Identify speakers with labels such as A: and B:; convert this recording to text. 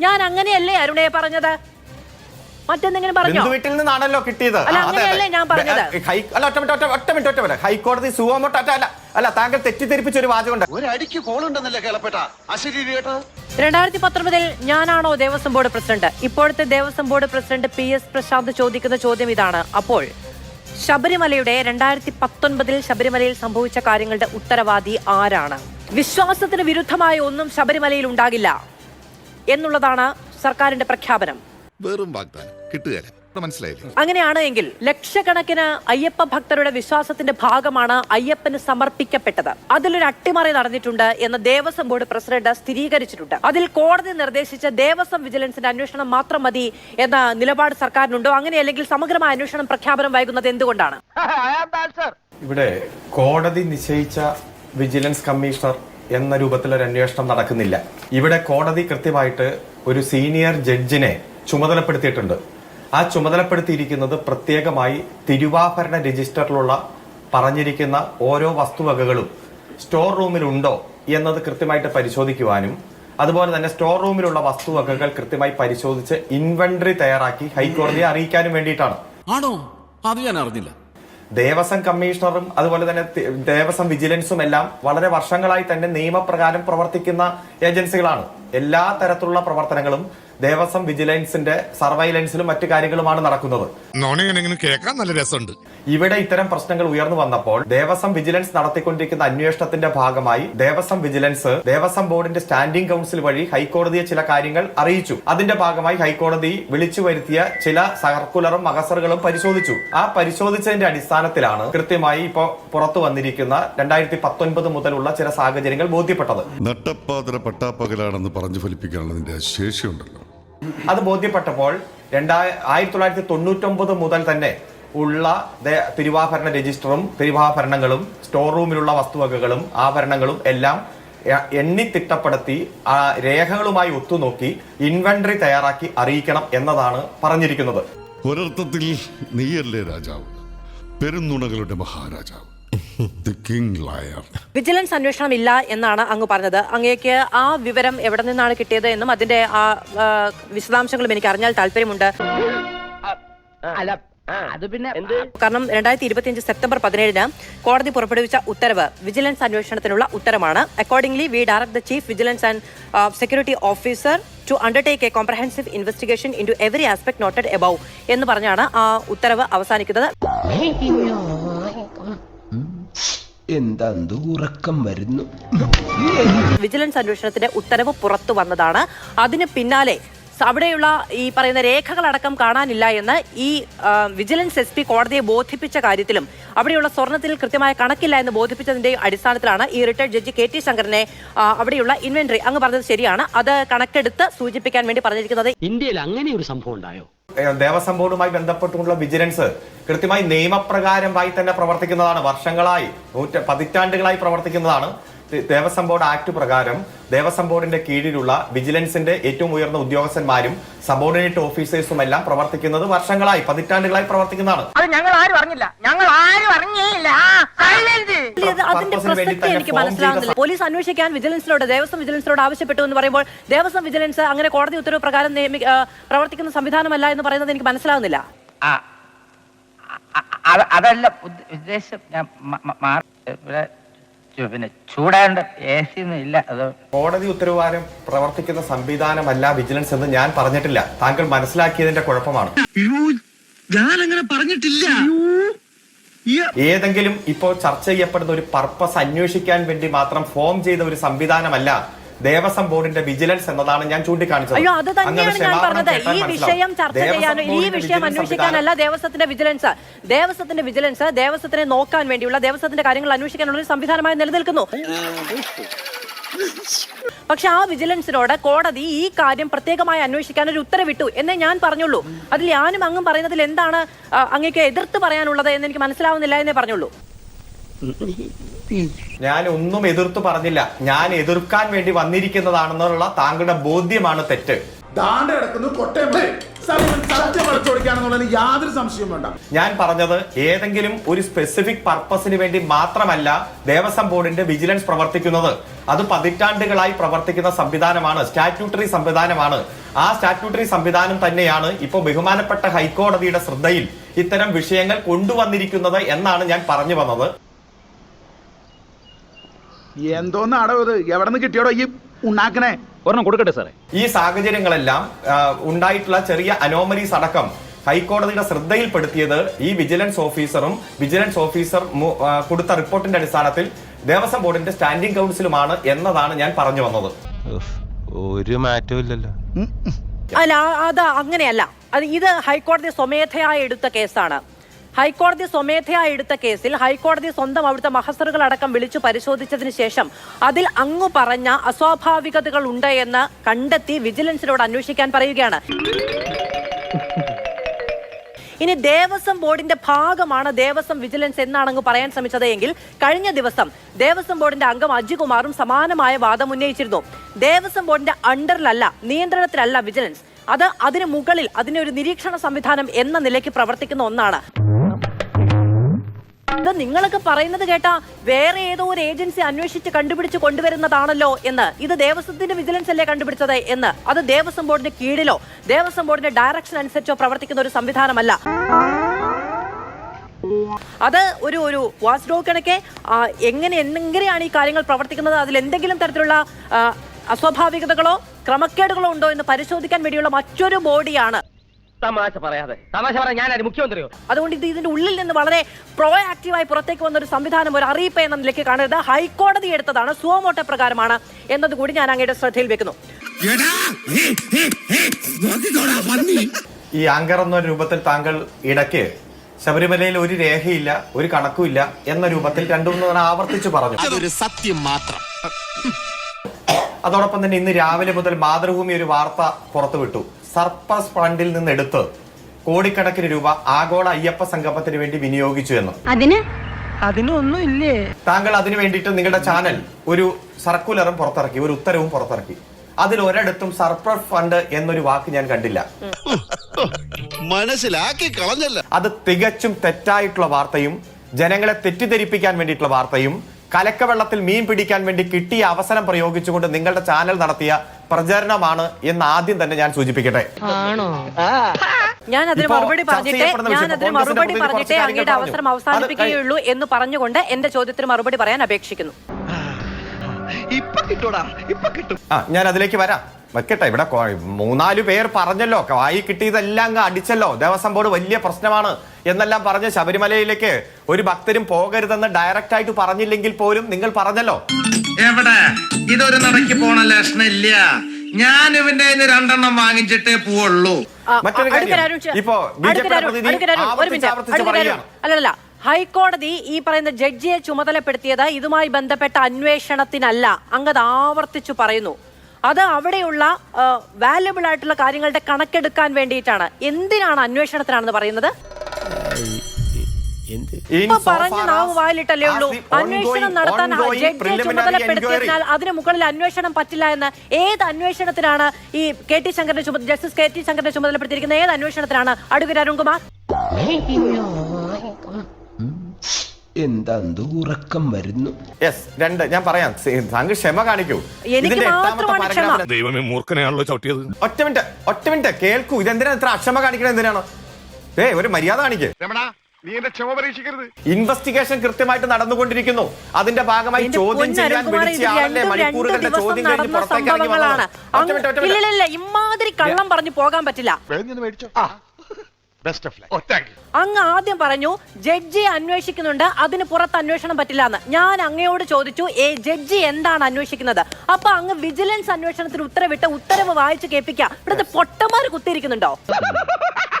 A: ഞാൻ അങ്ങനെയല്ലേ അരുണയെ പറഞ്ഞത്? മറ്റെന്തെങ്കിലും പറഞ്ഞോ?
B: വീട്ടിൽ നിന്നാണല്ലോ കിട്ടിയത്?
A: അല്ല, അങ്ങനെയല്ലേ ഞാൻ പറഞ്ഞത്?
B: ഹൈ- അല്ല ഒറ്റ മിനിറ്റ്, ഒറ്റ ഒറ്റ മിനിറ്റ് ഒറ്റ മിനിറ്റ്. ഹൈക്കോടതി സുവമോട്ട അല്ല അല്ല താങ്കൾ തെറ്റിദ്ധരിപ്പിച്ച ഒരു വാചകമുണ്ട്
C: ഒരടിക്ക് കോളുണ്ടെന്നല്ലേ കേളപ്പെട്ട? അശരീരി കേട്ടോ
A: രണ്ടായിരത്തി പത്തൊമ്പതിൽ ഞാനാണോ ദേവസ്വം ബോർഡ് പ്രസിഡന്റ്? ഇപ്പോഴത്തെ Devaswom board president P S Prashanth ചോദിക്കുന്ന ചോദ്യം ഇതാണ്. അപ്പോൾ ശബരിമലയുടെ രണ്ടായിരത്തി പത്തൊൻപതിൽ ശബരിമലയിൽ സംഭവിച്ച കാര്യങ്ങളുടെ ഉത്തരവാദി ആരാണ്? വിശ്വാസത്തിന് വിരുദ്ധമായ ഒന്നും ശബരിമലയിൽ ഉണ്ടാകില്ല. എന്നുള്ളതാണ് സർക്കാരിന്റെ പ്രഖ്യാപനം.
D: വെറും വാഗ്ദാനം. കിട്ടുകയല്ല മനസ്സിലായില്ലേ?
A: അങ്ങനെയാണ് എങ്കിൽ ലക്ഷക്കണക്കിന് അയ്യപ്പ ഭക്തരുടെ വിശ്വാസത്തിന്റെ ഭാഗമാണ് അയ്യപ്പന് സമർപ്പിക്കപ്പെട്ടത്. അതിലൊരു അട്ടിമറി നടന്നിട്ടുണ്ട് എന്ന് ദേവസ്വം ബോർഡ് പ്രസിഡന്റ് സ്ഥിരീകരിച്ചിട്ടുണ്ട്. അതിൽ കോടതി നിർദ്ദേശിച്ച ദേവസ്വം വിജിലൻസിന്റെ അന്വേഷണം മാത്രം മതി എന്ന നിലപാട് സർക്കാരിനുണ്ടോ? അങ്ങനെയല്ലെങ്കിൽ സമഗ്രമായ അന്വേഷണം പ്രഖ്യാപനം വൈകുന്നത് എന്തുകൊണ്ടാണ്?
B: ഇവിടെ കോടതി നിശ്ചയിച്ച വിജിലൻസ് കമ്മീഷണർ എന്ന രൂപത്തിലൊരു അന്വേഷണം നടക്കുന്നില്ല. ഇവിടെ കോടതി കൃത്യമായിട്ട് ഒരു സീനിയർ ജഡ്ജിനെ ചുമതലപ്പെടുത്തിയിട്ടുണ്ട്. ആ ചുമതലപ്പെടുത്തിയിരിക്കുന്നത് പ്രത്യേകമായി തിരുവാഭരണ രജിസ്റ്ററിലുള്ള പറഞ്ഞിരിക്കുന്ന ഓരോ വസ്തുവകകളും സ്റ്റോർ റൂമിലുണ്ടോ എന്നത് കൃത്യമായിട്ട് പരിശോധിക്കുവാനും അതുപോലെ തന്നെ സ്റ്റോർ റൂമിലുള്ള വസ്തുവകകൾ കൃത്യമായി പരിശോധിച്ച് ഇൻവെന്ററി തയ്യാറാക്കി ഹൈക്കോടതിയെ അറിയിക്കാനും വേണ്ടിയിട്ടാണ്.
E: ആണോ? അത് ഞാൻ അറിഞ്ഞില്ല.
B: ദേവസ്വം കമ്മീഷണറും അതുപോലെ തന്നെ ദേവസ്വം വിജിലൻസും എല്ലാം വളരെ വർഷങ്ങളായി തന്നെ നിയമപ്രകാരം പ്രവർത്തിക്കുന്ന ഏജൻസികളാണ്. എല്ലാ തരത്തിലുള്ള പ്രവർത്തനങ്ങളും ദേവസ്വം വിജിലൻസിന്റെ സർവൈലൻസിലും മറ്റു കാര്യങ്ങളുമാണ് നടക്കുന്നത്.
D: കേൾക്കാൻ നല്ല രസമുണ്ട്.
B: ഇവിടെ ഇത്തരം പ്രശ്നങ്ങൾ ഉയർന്നു വന്നപ്പോൾ ദേവസ്വം വിജിലൻസ് നടത്തിക്കൊണ്ടിരിക്കുന്ന അന്വേഷണത്തിന്റെ ഭാഗമായി ദേവസ്വം വിജിലൻസ് ദേവസ്വം ബോർഡിന്റെ സ്റ്റാൻഡിംഗ് കൗൺസിൽ വഴി ഹൈക്കോടതിയെ ചില കാര്യങ്ങൾ അറിയിച്ചു. അതിന്റെ ഭാഗമായി ഹൈക്കോടതി വിളിച്ചു വരുത്തിയ ചില സർക്കുലറും മകസറുകളും പരിശോധിച്ചു. ആ പരിശോധിച്ചതിന്റെ അടിസ്ഥാനത്തിലാണ് കൃത്യമായി ഇപ്പോ പുറത്തു വന്നിരിക്കുന്ന രണ്ടായിരത്തി പത്തൊൻപത് മുതലുള്ള ചില സാഹചര്യങ്ങൾ ബോധ്യപ്പെട്ടത്.
D: നട്ടപ്പാതിര പട്ടാപ്പകലാണെന്ന് പറഞ്ഞു ഫലിപ്പിക്കാനുള്ളതിന്റെ ശേഷിയുണ്ടല്ലോ.
B: അത് ബോധ്യപ്പെട്ടപ്പോൾ രണ്ടായ ആയിരത്തി തൊള്ളായിരത്തി തൊണ്ണൂറ്റൊമ്പത് മുതൽ തന്നെ ഉള്ള തിരുവാഭരണ രജിസ്റ്ററും തിരുവാഭരണങ്ങളും സ്റ്റോർ റൂമിലുള്ള വസ്തുവകകളും ആഭരണങ്ങളും എല്ലാം എണ്ണി തിട്ടപ്പെടുത്തി ആ രേഖകളുമായി ഒത്തുനോക്കി ഇൻവെന്ററി തയ്യാറാക്കി അറിയിക്കണം എന്നതാണ് പറഞ്ഞിരിക്കുന്നത്.
D: ഒരർത്ഥത്തിൽ നീയല്ലേ രാജാവ്? പെരുന്നുണകളുടെ മഹാരാജാവ്. ദി കിങ് ലയർ
A: വിജിലൻസ് അന്വേഷണം ഇല്ല എന്നാണ് അങ്ങ് പറഞ്ഞത്. അങ്ങേക്ക് ആ വിവരം എവിടെ നിന്നാണ് കിട്ടിയത് എന്നും അതിന്റെ ആ ആ, വിശദാംശങ്ങളും എനിക്ക് അറിഞ്ഞാൽ താല്പര്യമുണ്ട്.
F: അല്ല അത് പിന്നെ
A: കാരണം രണ്ടായിരത്തി ഇരുപത്തിയഞ്ച് സെപ്റ്റംബർ പതിനേഴിന് കോടതി പുറപ്പെടുവിച്ച ഉത്തരവ് വിജിലൻസ് അന്വേഷണത്തിനുള്ള ഉത്തരമാണ്. Accordingly we direct the chief vigilance and security officer to undertake a comprehensive investigation into every aspect noted above എന്ന് പറഞ്ഞാണ് ആ ഉത്തരവ് അവസാനിക്കുന്നത്.
G: എന്താ ഉറക്കം വരുന്നു?
A: വിജിലൻസ് അന്വേഷണത്തിന്റെ ഉത്തരവ് പുറത്തു വന്നതാണ്. അതിന് പിന്നാലെ അവിടെയുള്ള ഈ പറയുന്ന രേഖകളടക്കം കാണാനില്ല എന്ന് ഈ വിജിലൻസ് എസ് പി കോടതിയെ ബോധിപ്പിച്ച കാര്യത്തിലും അവിടെയുള്ള സ്വർണത്തിൽ കൃത്യമായ കണക്കില്ല എന്ന് ബോധിപ്പിച്ചതിന്റെ അടിസ്ഥാനത്തിലാണ് ഈ റിട്ടയർഡ് ജഡ്ജി കെ ടി ശങ്കറിനെ അവിടെയുള്ള ഇൻവെന്ററി അങ്ങ് പറഞ്ഞത് ശരിയാണ്. അത് കണക്കെടുത്ത് സൂചിപ്പിക്കാൻ വേണ്ടി പറഞ്ഞിരിക്കുന്നത്
F: ഇന്ത്യയിൽ അങ്ങനെ ഒരു സംഭവം ഉണ്ടായോ?
B: ദേവസ്വം ബോർഡുമായി ബന്ധപ്പെട്ടുള്ള വിജിലൻസ് കൃത്യമായി നിയമപ്രകാരമായി തന്നെ പ്രവർത്തിക്കുന്നതാണ്. വർഷങ്ങളായി നൂറ്റ പതിറ്റാണ്ടുകളായി പ്രവർത്തിക്കുന്നതാണ്. ദേവസ്വം ബോർഡ് ആക്ട് പ്രകാരം ദേവസ്വം ബോർഡിന്റെ കീഴിലുള്ള വിജിലൻസിന്റെ ഏറ്റവും ഉയർന്ന ഉദ്യോഗസ്ഥന്മാരും സബോർഡിനേറ്റ് ഓഫീസേഴ്സും എല്ലാം പ്രവർത്തിക്കുന്നത് വർഷങ്ങളായി പതിറ്റാണ്ടുകളായി പ്രവർത്തിക്കുന്നതാണ്.
H: അത് ഞങ്ങൾ ആരും അറിഞ്ഞില്ല. ഞങ്ങൾ ആരും അറിഞ്ഞില്ല സൈലന്റ്
A: ഇത് അതിന്റെ പ്രസക്തി എനിക്ക് മനസ്സിലാകുന്നില്ല പോലീസ് അന്വേഷിക്കാൻ വിജിലൻസിനോട് ദേവസ്വം വിജിലൻസിനോട് ആവശ്യപ്പെട്ടു എന്ന് പറയുമ്പോൾ ദേവസ്വം വിജിലൻസ് അങ്ങനെ കോടതി ഉത്തരവ് പ്രകാരം പ്രവർത്തിക്കുന്ന സംവിധാനമല്ല എന്ന് പറയുന്നത് എനിക്ക് മനസ്സിലാവുന്നില്ല.
H: അതല്ല ഉദ്ദ- ഉദ്ദേശം ഞാൻ പിന്നെ ചൂടാണ്ട് എ സി ഒന്നും ഇല്ല അത്
B: കോടതി ഉത്തരവാരം പ്രവർത്തിക്കുന്ന സംവിധാനമല്ല വിജിലൻസ് എന്ന് ഞാൻ പറഞ്ഞിട്ടില്ല. താങ്കൾ മനസ്സിലാക്കിയതിന്റെ കുഴപ്പമാണ്.
C: ഞാൻ അങ്ങനെ പറഞ്ഞിട്ടില്ല.
B: ഏതെങ്കിലും ഇപ്പോ ചർച്ച ചെയ്യപ്പെടുന്ന ഒരു പർപ്പസ് അന്വേഷിക്കാൻ വേണ്ടി മാത്രം ഫോം ചെയ്ത ഒരു സംവിധാനമല്ല ദേവസ്വം ബോർഡിന്റെ വിജിലൻസ് എന്നതാണ് ഞാൻ ചൂണ്ടിക്കാണിച്ചത്.
A: അയ്യോ അത് തന്നെയാണ് ഞാൻ പറഞ്ഞത്. ഈ വിഷയം ചർച്ച ചെയ്യാനോ ഈ വിഷയം അന്വേഷിക്കാനല്ല ദേവസ്വത്തിന്റെ വിജിലൻസ്. ദേവസ്വത്തിന്റെ വിജിലൻസ് ദേവസ്വത്തിനെ നോക്കാൻ വേണ്ടിയുള്ള ദേവസ്വത്തിന്റെ കാര്യങ്ങൾ അന്വേഷിക്കാനുള്ള ഒരു സംവിധാനമായി നിലനിൽക്കുന്നു. പക്ഷെ ആ വിജിലൻസിനോട് കോടതി ഈ കാര്യം പ്രത്യേകമായി അന്വേഷിക്കാൻ ഒരു ഉത്തരവിട്ടു എന്നേ ഞാൻ പറഞ്ഞുള്ളൂ. അതിൽ ഞാനും അങ്ങും പറയുന്നതിൽ എന്താണ് അങ്ങേക്ക് എതിർത്ത് പറയാനുള്ളത് എന്ന് എനിക്ക് മനസ്സിലാവുന്നില്ല എന്നേ പറഞ്ഞുള്ളൂ.
B: ഞാൻ ഒന്നും എതിർത്ത് പറഞ്ഞില്ല. ഞാൻ എതിർക്കാൻ വേണ്ടി വന്നിരിക്കുന്നതാണെന്നുള്ള താങ്കളുടെ ബോധ്യമാണ് തെറ്റ്.
I: ദാണ്ട് കിടക്കുന്നു കൊട്ടയം സത്യം യാതൊരു സംശയവും വേണ്ട.
B: ഞാൻ പറഞ്ഞത് ഏതെങ്കിലും ഒരു സ്പെസിഫിക് പർപ്പസിന് വേണ്ടി മാത്രമല്ല ദേവസ്വം ബോർഡിന്റെ വിജിലൻസ് പ്രവർത്തിക്കുന്നത്. അത് പതിറ്റാണ്ടുകളായി പ്രവർത്തിക്കുന്ന സംവിധാനമാണ് സ്റ്റാറ്റ്യൂട്ടറി സംവിധാനമാണ്. ആ സ്റ്റാറ്റ്യൂട്ടറി സംവിധാനം തന്നെയാണ് ഇപ്പോൾ ബഹുമാനപ്പെട്ട ഹൈക്കോടതിയുടെ ശ്രദ്ധയിൽ ഇത്തരം വിഷയങ്ങൾ കൊണ്ടുവന്നിരിക്കുന്നത് എന്നാണ് ഞാൻ പറഞ്ഞു വന്നത്.
I: എന്തോന്നാടോ ഇത്? എവിടെ നിന്ന് കിട്ടിയോടോ ഈ ഉണ്ടാക്കണേ
F: ഒരെണ്ണം കൊടുക്കട്ടെ സാറേ.
B: ഈ സാഹചര്യങ്ങളെല്ലാം ഉണ്ടായിട്ടുള്ള ചെറിയ അനോമലീസ് അടക്കം ഹൈക്കോടതിയുടെ ശ്രദ്ധയിൽപ്പെടുത്തിയത് ഈ വിജിലൻസ് ഓഫീസറും വിജിലൻസ് ഓഫീസർ കൊടുത്ത റിപ്പോർട്ടിന്റെ അടിസ്ഥാനത്തിൽ ദേവസ്വം ബോർഡിന്റെ സ്റ്റാൻഡിംഗ് കൗൺസിലുമാണ് എന്നതാണ് ഞാൻ പറഞ്ഞു വന്നത്.
G: ഒരു മാറ്റവും ഇല്ലല്ലോ.
A: അല്ല അത് അങ്ങനെയല്ല. അത് ഇത് ഹൈക്കോടതി സ്വമേധയായി എടുത്ത കേസാണ്. ഹൈക്കോടതി സ്വമേധയായി എടുത്ത കേസിൽ ഹൈക്കോടതി സ്വന്തം അവിടുത്തെ മഹസറുകൾ അടക്കം വിളിച്ചു പരിശോധിച്ചതിന് ശേഷം അതിൽ അങ്ങു പറഞ്ഞ അസ്വാഭാവികതകൾ ഉണ്ട് എന്ന് കണ്ടെത്തി വിജിലൻസിനോട് അന്വേഷിക്കാൻ പറയുകയാണ്. ഇനി ദേവസ്വം ബോർഡിന്റെ ഭാഗമാണ് ദേവസ്വം വിജിലൻസ് എന്നാണ് അങ്ങ് പറയാൻ ശ്രമിച്ചത് എങ്കിൽ കഴിഞ്ഞ ദിവസം ദേവസ്വം ബോർഡിന്റെ അംഗം അജികുമാറും സമാനമായ വാദം ഉന്നയിച്ചിരുന്നു. ദേവസ്വം ബോർഡിന്റെ അണ്ടറിലല്ല നിയന്ത്രണത്തിലല്ല വിജിലൻസ്. അത് അതിന് മുകളിൽ അതിനൊരു നിരീക്ഷണ സംവിധാനം എന്ന നിലയ്ക്ക് പ്രവർത്തിക്കുന്ന ഒന്നാണ്. നിങ്ങളൊക്കെ പറയുന്നത് കേട്ടാ വേറെ ഏതോ ഒരു ഏജൻസി അന്വേഷിച്ച് കണ്ടുപിടിച്ച് കൊണ്ടുവരുന്നതാണല്ലോ എന്ന്. ഇത് ദേവസ്വത്തിന്റെ വിജിലൻസ് അല്ലേ കണ്ടുപിടിച്ചത് എന്ന്. അത് ദേവസ്വം ബോർഡിന്റെ കീഴിലോ ദേവസ്വം ബോർഡിന്റെ ഡയറക്ഷൻ അനുസരിച്ചോ പ്രവർത്തിക്കുന്ന ഒരു സംവിധാനമല്ല. അത് ഒരു ഒരു വാച്ച് ഡോഗ് കണക്കെ എങ്ങനെ എങ്ങനെയാണ് ഈ കാര്യങ്ങൾ പ്രവർത്തിക്കുന്നത്? അതിൽ എന്തെങ്കിലും തരത്തിലുള്ള അസ്വാഭാവികതകളോ ക്രമക്കേടുകളോ ഉണ്ടോ എന്ന് പരിശോധിക്കാൻ വേണ്ടിയുള്ള മറ്റൊരു ബോഡിയാണ്.
F: തമാശ പറയാതെ. തമാശ പറയാൻ ഞാൻ മുഖ്യമന്ത്രിയോ?
A: അതുകൊണ്ട് ഇത് ഇതിന്റെ ഉള്ളിൽ നിന്ന് വളരെ പ്രോ ആക്റ്റീവായി പുറത്തേക്ക് വന്ന ഒരു സംവിധാനം ഒരു അറിയിപ്പ് എന്ന നിലയ്ക്ക് കാണരുത്. ഹൈക്കോടതി എടുത്തതാണ് സുവമോട്ട പ്രകാരമാണ് എന്നതുകൂടി ഞാൻ അങ്ങയുടെ ശ്രദ്ധയിൽ വെക്കുന്നു.
B: ഈ ആങ്കർ എന്ന രൂപത്തിൽ താങ്കൾ ഇടയ്ക്ക് ശബരിമലയിൽ ഒരു രേഖയില്ല ഒരു കണക്കുമില്ല എന്ന രൂപത്തിൽ രണ്ടു മൂന്ന് തവണ ആവർത്തിച്ചു പറഞ്ഞു.
C: അതൊരു സത്യം മാത്രം.
B: അതോടൊപ്പം തന്നെ ഇന്ന് രാവിലെ മുതൽ മാതൃഭൂമി ഒരു വാർത്ത പുറത്തുവിട്ടു. സർപ്പസ് ഫണ്ടിൽ നിന്ന് എടുത്ത് കോടിക്കണക്കിന് രൂപ ആഗോള അയ്യപ്പ സംഗമത്തിന് വേണ്ടി വിനിയോഗിച്ചു എന്ന്.
H: അതിന്? അതിനൊന്നും ഇല്ലേ?
B: താങ്കൾ അതിനു വേണ്ടിയിട്ട് നിങ്ങളുടെ ചാനൽ ഒരു സർക്കുലറും പുറത്തിറക്കി ഒരു ഉത്തരവും പുറത്തിറക്കി. അതിൽ ഒരിടത്തും സർപ്ലസ് ഫണ്ട് എന്നൊരു വാക്ക് ഞാൻ കണ്ടില്ല.
C: മനസ്സിലാക്കി കളഞ്ഞല്ല.
B: അത് തികച്ചും തെറ്റായിട്ടുള്ള വാർത്തയും ജനങ്ങളെ തെറ്റിദ്ധരിപ്പിക്കാൻ വേണ്ടിയിട്ടുള്ള വാർത്തയും കലക്കവെള്ളത്തിൽ മീൻ പിടിക്കാൻ വേണ്ടി കിട്ടിയ അവസരം പ്രയോഗിച്ചുകൊണ്ട് നിങ്ങളുടെ ചാനൽ നടത്തിയ പ്രചരണമാണ് എന്ന് ആദ്യം തന്നെ ഞാൻ സൂചിപ്പിക്കട്ടെ.
A: ഞാൻ അതിന് മറുപടി പറഞ്ഞിട്ട് ഞാൻ അതിന് മറുപടി പറഞ്ഞിട്ടേ അങ്ങയുടെ. അവസരം അവസാനിപ്പിക്കുകയുള്ളൂ എന്ന് പറഞ്ഞുകൊണ്ട് എന്റെ ചോദ്യത്തിന് മറുപടി പറയാൻ അപേക്ഷിക്കുന്നു.
C: ഇപ്പൊ കിട്ടൂടാ ഇപ്പൊ കിട്ടും.
B: ആ ഞാൻ അതിലേക്ക് വരാം. വെക്കട്ടെ ഇവിടെ മൂന്നാൽ പേർ പറഞ്ഞല്ലോ വായി കിട്ടിയതെല്ലാം അങ്ങ് അടിച്ചല്ലോ. ദേവസ്വം ബോർഡ് വലിയ പ്രശ്നമാണ് എന്നെല്ലാം പറഞ്ഞ് ശബരിമലയിലേക്ക് ഒരു ഭക്തരും പോകരുതെന്ന് ഡയറക്റ്റ് ആയിട്ട് പറഞ്ഞില്ലെങ്കിൽ പോലും നിങ്ങൾ പറഞ്ഞല്ലോ.
C: എവിടെ? ഇതൊരു നടക്കി പോണ ലക്ഷണില്ല. ഞാൻ ഇവന്റെ കയ്യിന്ന് രണ്ടെണ്ണം വാങ്ങിച്ചിട്ടേ പോവുള്ളൂ.
B: മറ്റൊരു കാര്യം, ഇപ്പോ പ്രതിനിധി ആവർത്തിച്ച് ആവർത്തിച്ച് പറയുകയാണ്.
A: അല്ലല്ല ഹൈക്കോടതി ഈ പറയുന്ന ജഡ്ജിയെ ചുമതലപ്പെടുത്തിയത് ഇതുമായി ബന്ധപ്പെട്ട അന്വേഷണത്തിനല്ല. അങ്ങത് ആവർത്തിച്ചു പറയുന്നു. അത് അവിടെയുള്ള വാല്യബിൾ ആയിട്ടുള്ള കാര്യങ്ങളുടെ കണക്കെടുക്കാൻ വേണ്ടിയിട്ടാണ്. എന്തിനാണ് അന്വേഷണത്തിനാണെന്ന് പറയുന്നത്? പറഞ്ഞ നാവ് വായിലിട്ടല്ലേ ഉള്ളൂ. അന്വേഷണം നടത്താൻ ജഡ്ജിയെ ചുമതലപ്പെടുത്തിയതിനാൽ. അതിന് മുകളിൽ അന്വേഷണം പറ്റില്ല എന്ന് ഏത് അന്വേഷണത്തിനാണ് ഈ കെ ടി ശങ്കറിന്റെ ചുമതല ജസ്റ്റിസ് കെ ടി ശങ്കറിന്റെ ചുമതലപ്പെടുത്തിയിരിക്കുന്ന ഏത് അന്വേഷണത്തിനാണ്? അഡ്വക്കേറ്റ് അരുൺകുമാർ.
G: എന്താ ഉറക്കം വരുന്നു?
B: യെസ് രണ്ട്. ഞാൻ പറയാം. താങ്കൾ ക്ഷമ കാണിക്കൂ.
A: എനിക്ക്
B: ഇതിന്റെ എട്ടാമത്തെ
D: ദൈവമേ മൂർഖനെയാണല്ലോ ചവിട്ടിയത്.
B: ഒറ്റ മിനിറ്റ്. ഒറ്റ മിനിറ്റ്. കേൾക്കൂ. ഇതെന്തിനാ ഇത്ര അക്ഷമ കാണിക്കണം? എന്തിനാണ്? ഏ ഒരു മര്യാദ കാണിക്കേ.
C: നീ എന്റെ ക്ഷമ പരീക്ഷിക്കരുത്
B: ഇൻവെസ്റ്റിഗേഷൻ കൃത്യമായിട്ട് നടന്നുകൊണ്ടിരിക്കുന്നു. അതിന്റെ ഭാഗമായി ചോദ്യം ചെയ്യാൻ
A: അരുൺകുമാർ,
B: വിളിച്ച ആളല്ലേ
A: രണ്ടും
B: മണിക്കൂറുകളുടെ ചോദ്യം കഴിഞ്ഞ് പുറത്തേക്ക് ഇറങ്ങി
A: ഇമാതിരി കള്ളം പറഞ്ഞു പോകാൻ പറ്റില്ല.
C: മേടിച്ചോ. ബെസ്റ്റ് ഓഫ് ലൈ
A: അങ്ങ് ആദ്യം പറഞ്ഞു ജഡ്ജി അന്വേഷിക്കുന്നുണ്ട് അതിന് പുറത്ത് അന്വേഷണം പറ്റില്ല എന്ന് ഞാൻ അങ്ങയോട് ചോദിച്ചു ഏ ജഡ്ജി എന്താണ് അന്വേഷിക്കുന്നത്? അപ്പൊ അങ്ങ് വിജിലൻസ് അന്വേഷണത്തിന് ഉത്തരവിട്ട് ഉത്തരവ് വായിച്ചു കേൾപ്പിക്കാം. ഇവിടുത്തെ പൊട്ടന്മാര് കുത്തിയിരിക്കുന്നുണ്ടോ?